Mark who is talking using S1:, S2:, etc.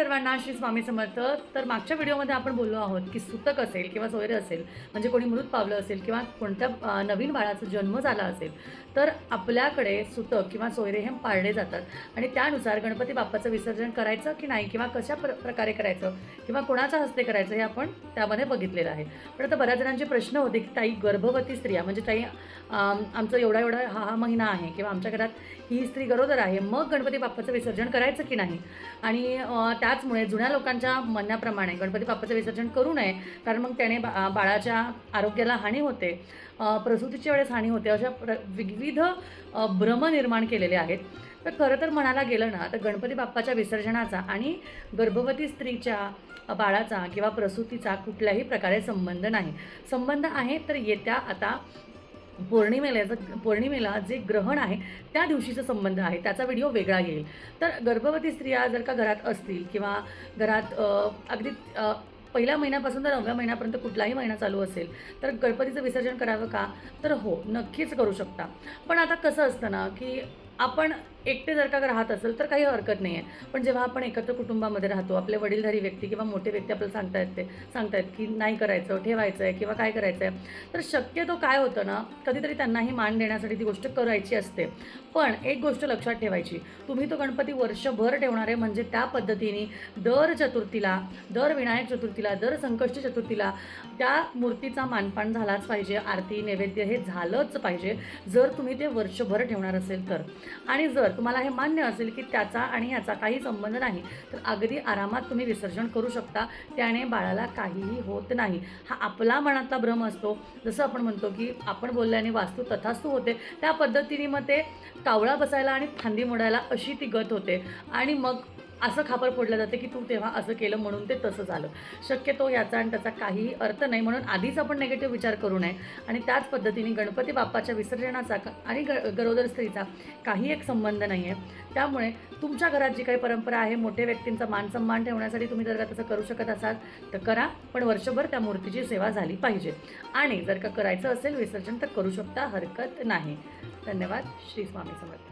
S1: सर्वांना श्री स्वामी समर्थ. तर मागच्या व्हिडिओमध्ये आपण बोललो आहोत की सुतक असेल किंवा सोयरे असेल म्हणजे कोणी मृत पावलं असेल किंवा कोणत्या नवीन बाळाचा जन्म झाला असेल तर आपल्याकडे सुतक किंवा सोयरे हे पाळले जातात. आणि त्यानुसार गणपती बाप्पाचं विसर्जन करायचं की नाही किंवा कशा प्र प्रकारे करायचं किंवा कोणाच्या हस्ते करायचं हे आपण त्यामध्ये बघितलेलं आहे. पण आता बऱ्याच जणांचे प्रश्न होते की ताई गर्भवती स्त्रिया म्हणजे ताई आमचा आमचं एवढा एवढा हा हा महिना आहे किंवा आमच्या घरात ही स्त्री गरोदर आहे मग गणपती बाप्पाचं विसर्जन करायचं की नाही? आणि त्या त्याचमुळे जुन्या लोकांच्या म्हणण्याप्रमाणे गणपती बाप्पाचं विसर्जन करू नये कारण मग त्याने बा बाळाच्या आरोग्याला हानी होते. प्रसूतीच्या वेळेस हानी होते. अशा प्र विविध भ्रम निर्माण केलेले आहेत. तर खरं तर म्हणायला गेलं ना तर गणपती बाप्पाच्या विसर्जनाचा आणि गर्भवती स्त्रीच्या बाळाचा किंवा प्रसूतीचा कुठल्याही प्रकारे संबंध नाही. संबंध आहे तर येत्या आता पौर्णिमेला जर- पौर्णिमेला जे ग्रहण आहे त्या दिवशीचा संबंध आहे. त्याचा व्हिडिओ वेगळा येईल. तर गर्भवती स्त्रिया जर का घरात असतील किंवा घरात अगदी पहिल्या महिन्यापासून तर नवव्या महिन्यापर्यंत कुठलाही महिना चालू असेल तर गणपतीचं विसर्जन करावं का? तर हो नक्कीच करू शकता. पण आता कसं असतं ना की आपण एकटे जर का राहत असेल तर काही हरकत नाही आहे. पण जेव्हा आपण एकत्र कुटुंबामध्ये राहतो आपले वडीलधारी व्यक्ती किंवा मोठे व्यक्ती आपल्याला सांगता ते सांगतायत की नाही करायचं ठेवायचं आहे किंवा काय करायचं आहे तर शक्यतो काय होतं ना कधीतरी त्यांनाही मान देण्यासाठी ती गोष्ट करायची असते. पण एक गोष्ट लक्षात ठेवायची तुम्ही तो गणपती वर्षभर ठेवणार आहे म्हणजे त्या पद्धतीने दर चतुर्थीला दर विनायक चतुर्थीला दर संकष्टी चतुर्थीला त्या मूर्तीचा मानपान झालाच पाहिजे आरती नैवेद्य हे झालंच पाहिजे. जर तुम्ही ते वर्षभर ठेवणार असेल तर. आणि जर तुम्हाला हे मान्य असेल की त्याचा आणि याचा काही संबंध नाही तर अगदी आरामात तुम्ही विसर्जन करू शकता. त्याने बाळाला काहीही होत नाही. हा आपला मनातला भ्रम असतो. जसं आपण म्हणतो की आपण बोलल्याने वास्तू तथास्तू होते. त्या पद्धतीने मग ते कावळा बसायला आणि फांदी मोडायला अशी ती गत होते. आणि मग असं खापर फोडलं जातं की तू तेव्हा असं केलं म्हणून ते तसं झालं. शक्यतो याचा आणि त्याचा काहीही अर्थ नाही. म्हणून आधीच आपण नेगेटिव्ह विचार करू नये. आणि त्याच पद्धतीने गणपती बाप्पाच्या विसर्जनाचा आणि ग गरोदर स्त्रीचा काही एक संबंध नाही आहे त्यामुळे तुमच्या घरात जी काही परंपरा आहे मोठ्या व्यक्तींचा मान सन्मान ठेवण्यासाठी तुम्ही जर का तसं करू शकत असाल तर करा. पण वर्षभर त्या मूर्तीची सेवा झाली पाहिजे. आणि जर का करायचं असेल विसर्जन तर करू शकता. हरकत नाही. धन्यवाद. श्री स्वामी समर्थ.